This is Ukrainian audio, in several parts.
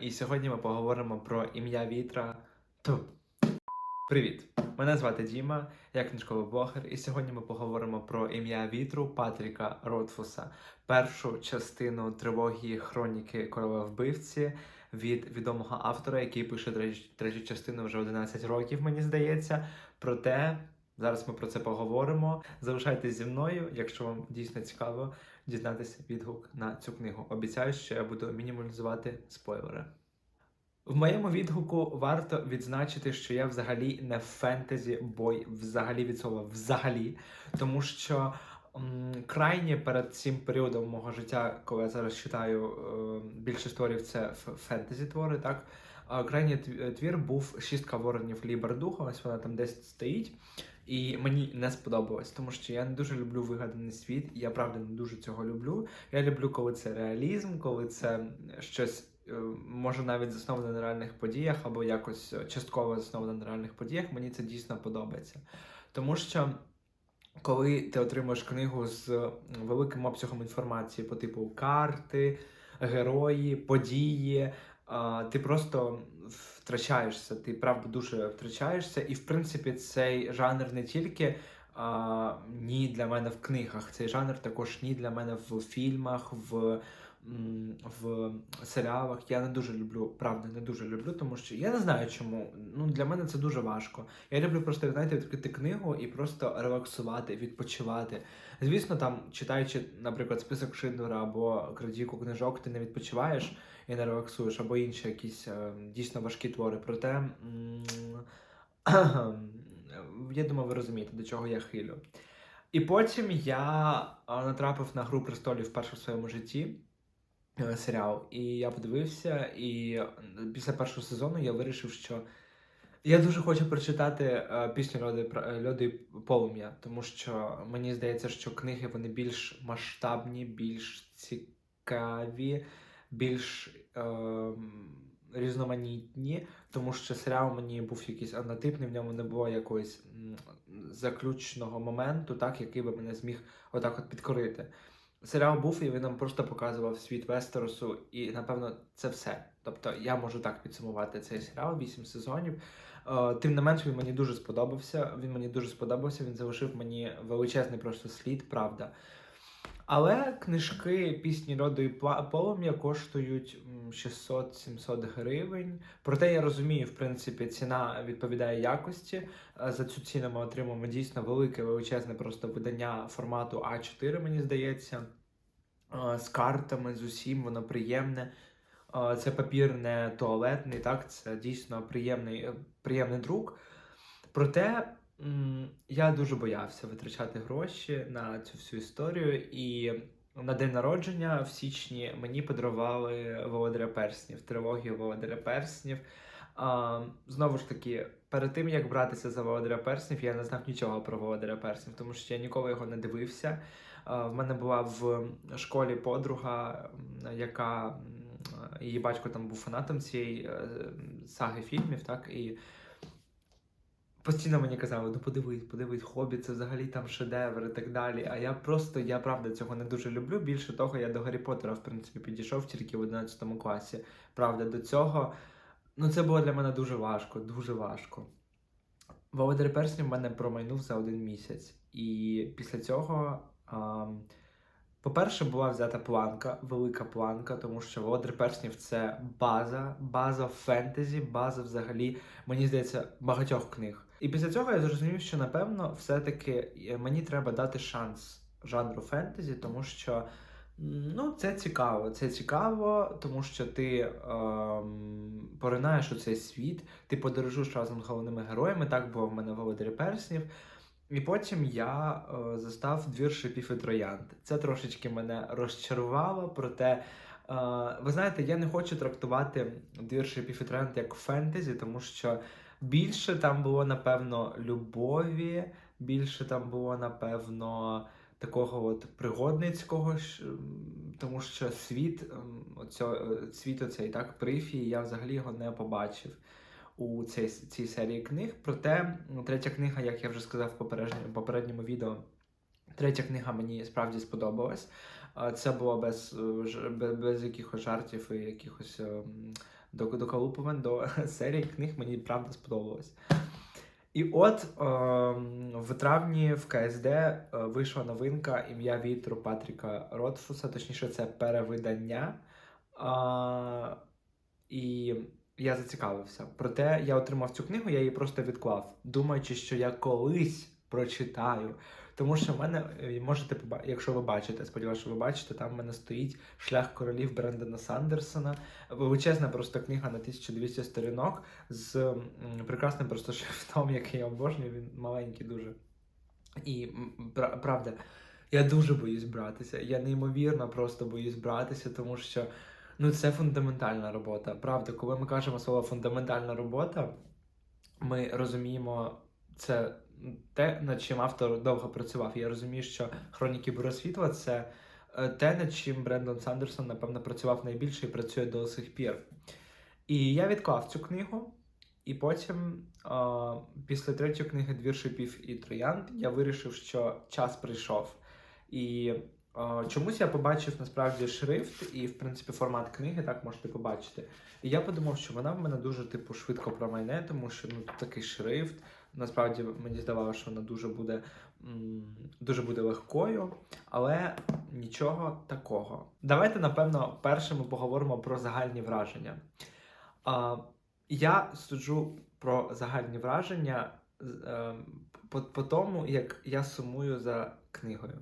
І сьогодні ми поговоримо про ім'я вітра. Ту. Привіт! Мене звати Діма, я книжковий блогер, і сьогодні ми поговоримо про ім'я вітру Патріка Ротфуса, першу частину трилогії Хроніки короля вбивці від відомого автора, який пише третю частину вже 11 років, мені здається. Проте зараз ми про це поговоримо. Залишайтесь зі мною, якщо вам дійсно цікаво дізнатися відгук на цю книгу. Обіцяю, що я буду мінімалізувати спойлери. В моєму відгуку варто відзначити, що я взагалі не фентезі бой, взагалі від слова взагалі, тому що м, крайнє перед цим періодом мого життя, коли я зараз читаю е, більше творів, це фентезі твори, так. Крайній твір був шістка воронів Лібердуха, ось вона там десь стоїть. І мені не сподобалось, тому що я не дуже люблю вигаданий світ, і я правда не дуже цього люблю. Я люблю, коли це реалізм, коли це щось е, може навіть засноване на реальних подіях, або якось е, частково засноване на реальних подіях. Мені це дійсно подобається. Тому що коли ти отримуєш книгу з великим обсягом інформації по типу карти, герої, події, ти просто втрачаєшся, ти правда дуже втрачаєшся, і в принципі цей жанр не тільки а, ні для мене в книгах, цей жанр також ні для мене в фільмах, в, в серіалах. Я не дуже люблю, правда, не дуже люблю, тому що я не знаю чому. Ну для мене це дуже важко. Я люблю просто знаєте, відкрити книгу і просто релаксувати, відпочивати. Звісно, там читаючи, наприклад, список Шиндлера або крадійку книжок, ти не відпочиваєш і не релаксуєш, або інші якісь е, дійсно важкі твори. Проте я думаю, ви розумієте, до чого я хилю. І потім я е, натрапив на Гру престолів вперше в своєму житті. Е, Серіал, і я подивився, і е, після першого сезону я вирішив, що я дуже хочу прочитати е, пісню Льоди, е, Льоди полум'я, тому що мені здається, що книги вони більш масштабні, більш цікаві, більш ем, різноманітні, тому що серіал мені був якийсь однотипний, в ньому не було якогось заключного моменту, так, який би мене зміг отак от підкорити. Серіал був, і він нам просто показував світ Вестеросу, і напевно це все. Тобто я можу так підсумувати цей серіал, 8 сезонів. Е, Тим не менш, він мені дуже сподобався. Він мені дуже сподобався. Він залишив мені величезний просто слід, правда. Але книжки пісні роду і полум'я коштують 600-700 гривень. Проте я розумію, в принципі, ціна відповідає якості. Е, За цю ціну ми отримуємо дійсно велике, величезне просто видання формату А4, мені здається. Е, З картами, з усім, воно приємне. Е, Це папір не туалетний, так, це дійсно приємний, приємний друк. Проте я дуже боявся витрачати гроші на цю всю історію. І на день народження в січні мені подарували Володаря Перснів, трилогію Володаря Перснів. Знову ж таки, перед тим як братися за Володаря Перснів, я не знав нічого про Володаря Перснів, тому що я ніколи його не дивився. А, в мене була в школі подруга, яка її батько там був фанатом цієї е, саги фільмів, так і постійно мені казали, ну подивись, подивись, хобі, це взагалі там шедевр і так далі. А я просто, я правда цього не дуже люблю. Більше того, я до Гаррі Поттера, в принципі, підійшов тільки в 11 класі. Правда, до цього. Ну, це було для мене дуже важко, дуже важко. Володар Перснів в мене промайнув за один місяць. І після цього, ам, по-перше, була взята планка, велика планка, тому що Володар Перснів це база, база фентезі, база взагалі, мені здається, багатьох книг. І після цього я зрозумів, що напевно все-таки е, мені треба дати шанс жанру фентезі, тому що ну, це цікаво. Це цікаво, тому що ти ем, поринаєш у цей світ, ти подорожуєш разом з головними героями. Так було в мене Володарі Перснів. І потім я е, застав двір шипів. Це трошечки мене розчарувало, проте. е, ви знаєте, я не хочу трактувати двір шипів як фентезі, тому що більше там було, напевно, любові, більше там було, напевно, такого от пригодницького, тому що світ, оцьо, е, світ оцей так прифії, я взагалі його не побачив у цій, цій серії книг. Проте третя книга, як я вже сказав в попередньому, попередньому відео, третя книга мені справді сподобалась. Це було без, е, без, без якихось жартів і якихось ем, доколупувань до серії книг мені правда сподобалось. І от е, в травні в КСД е, вийшла новинка ім'я вітру Патріка Ротфуса, точніше, це перевидання. І я зацікавився. Проте я отримав цю книгу, я її просто відклав, думаючи, що я колись прочитаю. Тому що в мене е, можете побачити, якщо ви бачите, сподіваюся, що ви бачите, там в мене стоїть шлях королів Брендона Сандерсона. Величезна просто книга на 1200 сторінок з прекрасним просто шрифтом, який я обожнюю. Він маленький дуже. І правда, я дуже боюсь братися. Я неймовірно просто боюсь братися, тому що ну, це фундаментальна робота. Правда, коли ми кажемо слово фундаментальна робота, ми розуміємо це те, над чим автор довго працював. Я розумію, що хроніки Буросвітла це е, те, над чим Брендон Сандерсон, напевно, працював найбільше і працює до сих пір. І я відклав цю книгу, і потім, а, після третьої книги Двір шипів і троянд, я вирішив, що час прийшов. І чомусь я побачив насправді шрифт і, в принципі, формат книги, так можете побачити. І я подумав, що вона в мене дуже типу швидко промайне, тому що ну такий шрифт. Насправді мені здавалося, що вона дуже буде дуже буде легкою, але нічого такого. Давайте, напевно, перше ми поговоримо про загальні враження. Я суджу про загальні враження е, по, по тому, як я сумую за книгою.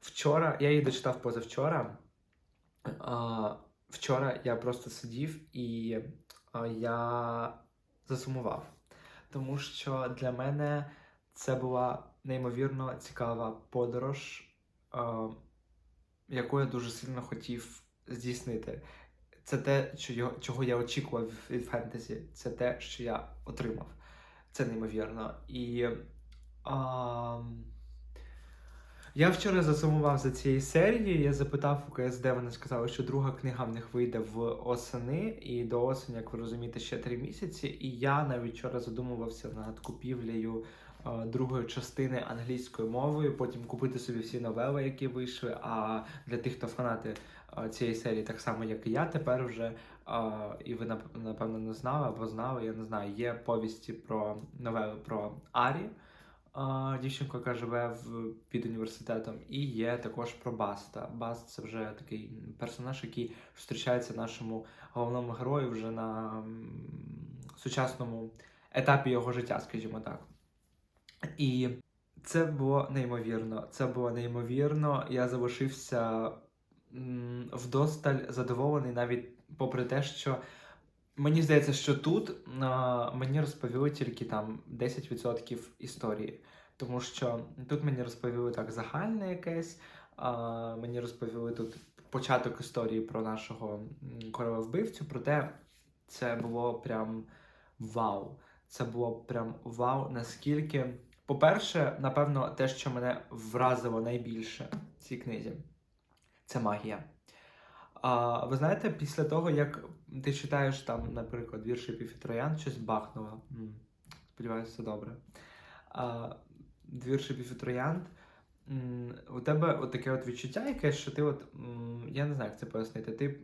Вчора я її дочитав позавчора. А, вчора я просто сидів і а, я засумував. Тому що для мене це була неймовірно цікава подорож, а, яку я дуже сильно хотів здійснити. Це те, чого я очікував від фентезі. Це те, що я отримав. Це неймовірно. І. А, я вчора засумував за цією серією. Я запитав у КСД, вони сказали, що друга книга в них вийде в осени, і до осені, як ви розумієте, ще три місяці. І я навіть вчора задумувався над купівлею е, другої частини англійською мовою, потім купити собі всі новели, які вийшли. А для тих, хто фанати е, цієї серії, так само як і я, тепер вже. е, і ви напевно не знали або знали, я не знаю. Є повісті про новели про Арі а, дівчинку, яка живе в, під університетом, і є також про Баста. Баст це вже такий персонаж, який зустрічається нашому головному герою вже на сучасному етапі його життя, скажімо так. І це було неймовірно. Це було неймовірно. Я залишився вдосталь задоволений, навіть попри те, що Мені здається, що тут а, мені розповіли тільки там 10% історії. Тому що тут мені розповіли так загальне якесь, а, мені розповіли тут початок історії про нашого м, короля вбивцю, проте це було прям вау. Це було прям вау, наскільки. По-перше, напевно, те, що мене вразило найбільше в цій книзі, це магія. А, ви знаєте, після того, як ти читаєш там, наприклад, вірші Піфітроян, щось бахнуло. Сподіваюся, все добре. А, Піфітроян, м, у тебе от таке от відчуття, яке, що ти от, я не знаю, як це пояснити. Ти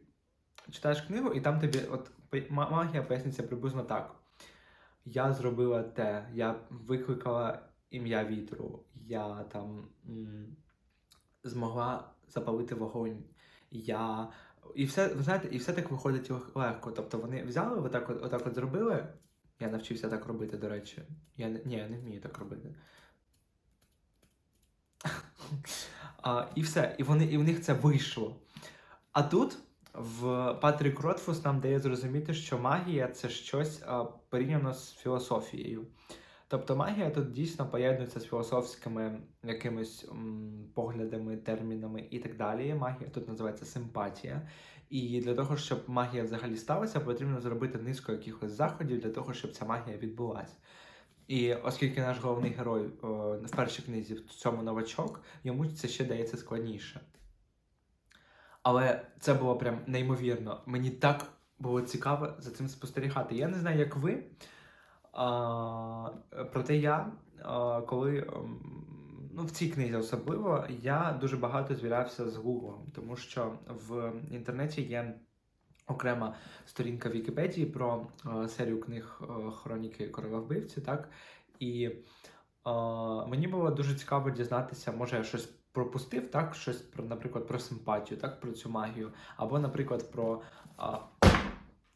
читаєш книгу, і там тобі от магія пояснюється приблизно так. Я зробила те, я викликала ім'я вітру, я там змогла запалити вогонь. Я і все, ви знаєте, і все так виходить легко. Тобто вони взяли, отак от, отак от зробили. Я навчився так робити, до речі. Я не, ні, я не вмію так робити. а, і все. І, вони, і в них це вийшло. А тут в Патрік Ротфус нам дає зрозуміти, що магія це щось а, порівняно з філософією. Тобто магія тут дійсно поєднується з філософськими якимись м, поглядами, термінами і так далі. Магія тут називається симпатія. І для того, щоб магія взагалі сталася, потрібно зробити низку якихось заходів для того, щоб ця магія відбулася. І оскільки наш головний герой о, в першій книзі в цьому новачок, йому це ще дається складніше. Але це було прям неймовірно. Мені так було цікаво за цим спостерігати. Я не знаю, як ви. А, проте я, а, коли ем, ну, в цій книзі особливо, я дуже багато звірявся з Гуглом, тому що в інтернеті є окрема сторінка Вікіпедії про е, серію книг е, Хроніки Королевбивці, так? І е, мені було дуже цікаво дізнатися, може я щось пропустив, так? Щось про, наприклад, про симпатію, так, про цю магію, або, наприклад, про. А...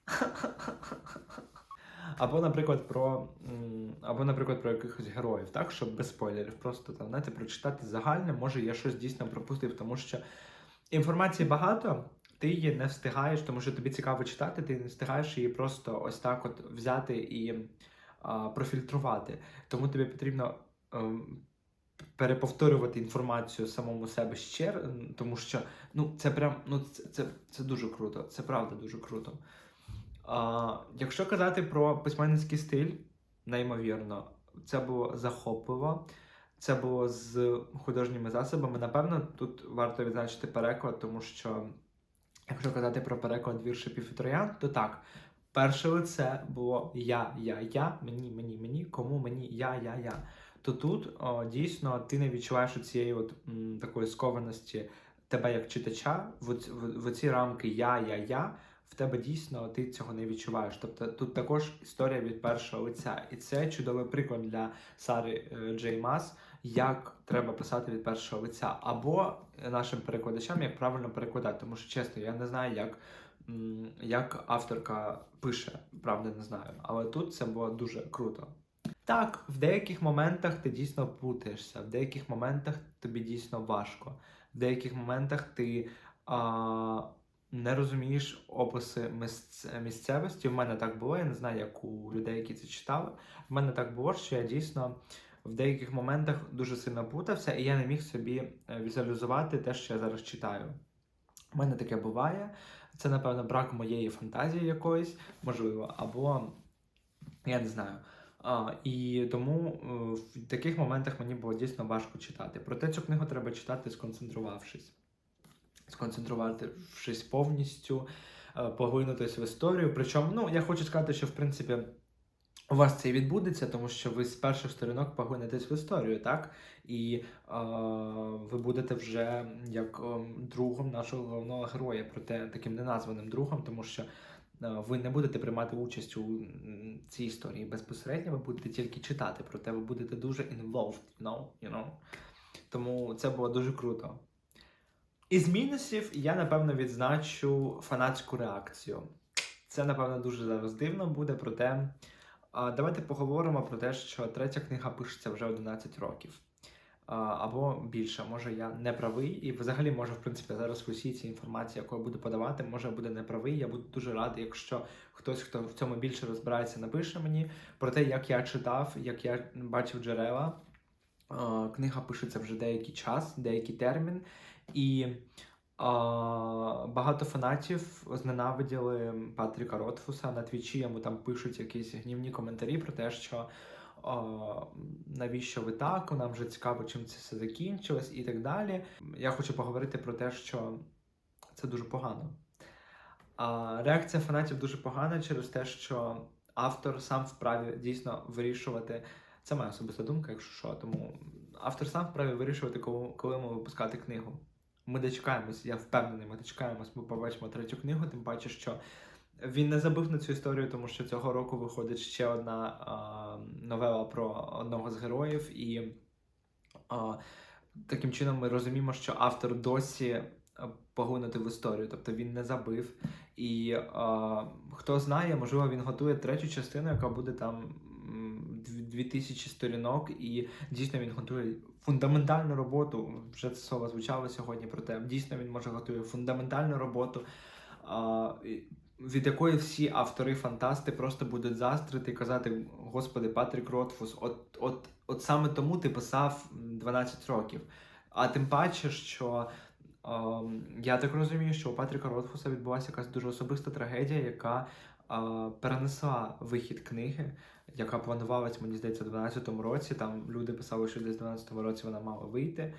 Або, наприклад, про або, наприклад, про якихось героїв, так, щоб без спойлерів, просто там знаєте, прочитати загальне, може я щось дійсно пропустив, тому що інформації багато, ти її не встигаєш, тому що тобі цікаво читати, ти не встигаєш її просто ось так от взяти і а, профільтрувати. Тому тобі потрібно ем, переповторювати інформацію самому себе ще, тому що ну, це прям ну, це, це, це дуже круто, це правда дуже круто. А, якщо казати про письменницький стиль, неймовірно, це було захопливо. Це було з художніми засобами. Напевно, тут варто відзначити переклад, тому що, якщо казати про переклад віршипів і то так. Перше лице було я, я, я, мені, мені, мені, кому мені, я, я, я. То тут о, дійсно ти не відчуваєш цієї от м, такої скованості тебе як читача, в, в, в ці рамки я, я, я. В тебе дійсно ти цього не відчуваєш. Тобто тут також історія від першого лиця. І це чудовий приклад для Сари е, Джей Мас, як треба писати від першого лиця, або нашим перекладачам, як правильно перекладати. Тому що чесно, я не знаю, як, як авторка пише, правда, не знаю. Але тут це було дуже круто. Так, в деяких моментах ти дійсно путаєшся, в деяких моментах тобі дійсно важко, в деяких моментах ти а, не розумієш описи місцевості. В мене так було, я не знаю, як у людей, які це читали. В мене так було, що я дійсно в деяких моментах дуже сильно путався, і я не міг собі е, візуалізувати те, що я зараз читаю. У мене таке буває. Це, напевно, брак моєї фантазії якоїсь, можливо, або я не знаю. А, і тому е, в таких моментах мені було дійсно важко читати. Проте цю книгу треба читати, сконцентрувавшись. Сконцентрувавшись повністю, е, поглинутись в історію. Причому, ну, я хочу сказати, що в принципі у вас це і відбудеться, тому що ви з перших сторінок поглинетесь в історію, так? І е, ви будете вже як е, другом нашого головного героя, проте таким неназваним другом, тому що е, ви не будете приймати участь у цій історії безпосередньо, ви будете тільки читати, проте ви будете дуже involved, you know, you know. Тому це було дуже круто. Із мінусів я, напевно, відзначу фанатську реакцію. Це, напевно, дуже зараз дивно буде, проте давайте поговоримо про те, що третя книга пишеться вже 11 років. Або більше, може я не правий, і взагалі може, в принципі, зараз в усій цій інформації, яку я буду подавати, може я буду не правий. Я буду дуже радий, якщо хтось, хто в цьому більше розбирається, напише мені про те, як я читав, як я бачив джерела. Книга пишеться вже деякий час, деякий термін, і багато фанатів зненавиділи Патріка Ротфуса на твічі. Йому там пишуть якісь гнівні коментарі про те, що а, навіщо ви так, нам вже цікаво, чим це все закінчилось, і так далі. Я хочу поговорити про те, що це дуже погано. А, реакція фанатів дуже погана через те, що автор сам вправі дійсно вирішувати. Це моя особиста думка, якщо що. Тому автор сам вправі вирішувати, коли, ми випускати книгу. Ми дочекаємось, я впевнений, ми дочекаємось, ми побачимо третю книгу, тим паче, що він не забив на цю історію, тому що цього року виходить ще одна а, новела про одного з героїв, і а, таким чином ми розуміємо, що автор досі а, в історію, тобто він не забив. І а, хто знає, можливо, він готує третю частину, яка буде там 2000 сторінок, і дійсно він готує фундаментальну роботу. Вже це слово звучало сьогодні. Проте дійсно він може готує фундаментальну роботу. Від якої всі автори фантасти просто будуть застрити і казати: Господи, Патрік Ротфус, от, от, от саме тому ти писав 12 років. А тим паче, що ем, я так розумію, що у Патріка Ротфуса відбулася якась дуже особиста трагедія, яка перенесла вихід книги, яка планувалась, мені здається, у 12-му році. Там люди писали, що десь в 12-му році вона мала вийти.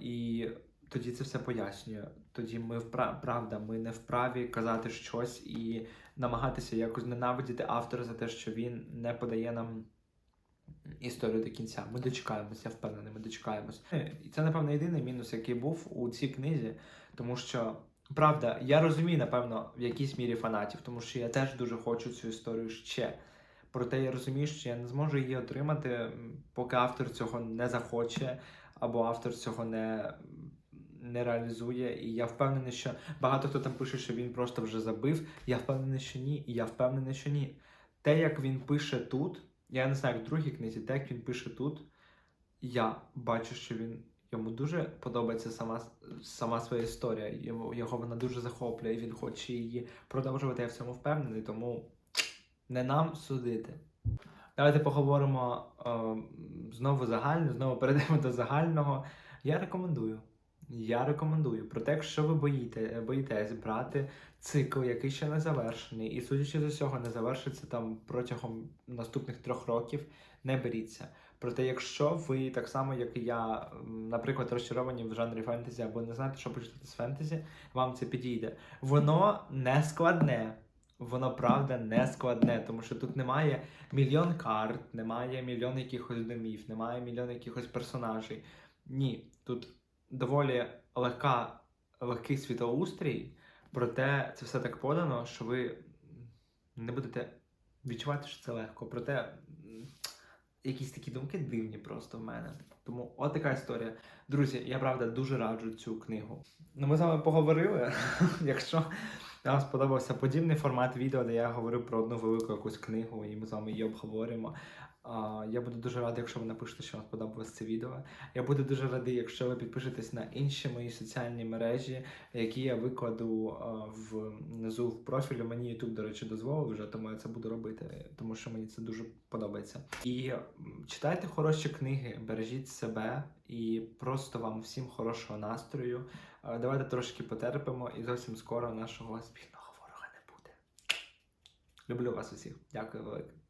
І тоді це все пояснює. Тоді ми впра- правда, ми не вправі казати щось і намагатися якось ненавидіти автора за те, що він не подає нам історію до кінця. Ми дочекаємось, я впевнений, ми дочекаємось. І це, напевно, єдиний мінус, який був у цій книзі, тому що Правда, я розумію, напевно, в якійсь мірі фанатів, тому що я теж дуже хочу цю історію ще. Проте я розумію, що я не зможу її отримати, поки автор цього не захоче, або автор цього не, не реалізує. І я впевнений, що багато хто там пише, що він просто вже забив. Я впевнений, що ні. І я впевнений, що ні. Те, як він пише тут, я не знаю, як в другій книзі, те, як він пише тут, я бачу, що він йому дуже подобається сама, сама своя історія. Йому, його вона дуже захоплює, він хоче її продовжувати. Я в цьому впевнений, тому не нам судити. Давайте поговоримо е, знову загально, знову перейдемо до загального. Я рекомендую. Я рекомендую. Проте, якщо ви боїте, боїтесь брати цикл, який ще не завершений, і судячи з усього, не завершиться там протягом наступних трьох років, не беріться. Проте, якщо ви так само, як і я, наприклад, розчаровані в жанрі фентезі або не знаєте, що почитати з фентезі, вам це підійде. Воно не складне. Воно правда не складне, тому що тут немає мільйон карт, немає мільйон якихось домів, немає мільйон якихось персонажей. Ні, тут доволі легка, легкий світоустрій, проте це все так подано, що ви не будете відчувати, що це легко. Проте якісь такі думки дивні просто в мене. Тому от така історія. Друзі, я правда дуже раджу цю книгу. Ну, ми з вами поговорили. Якщо вам сподобався подібний формат відео, де я говорю про одну велику якусь книгу, і ми з вами її обговоримо. Я буду дуже радий, якщо ви напишете, що вам сподобалось це відео. Я буду дуже радий, якщо ви підпишетесь на інші мої соціальні мережі, які я викладу внизу в профілі. Мені YouTube, до речі, дозволив вже, тому я це буду робити, тому що мені це дуже подобається. І читайте хороші книги, бережіть себе і просто вам всім хорошого настрою. Давайте трошки потерпимо, і зовсім скоро нашого спільного ворога не буде. Люблю вас усіх. Дякую велике.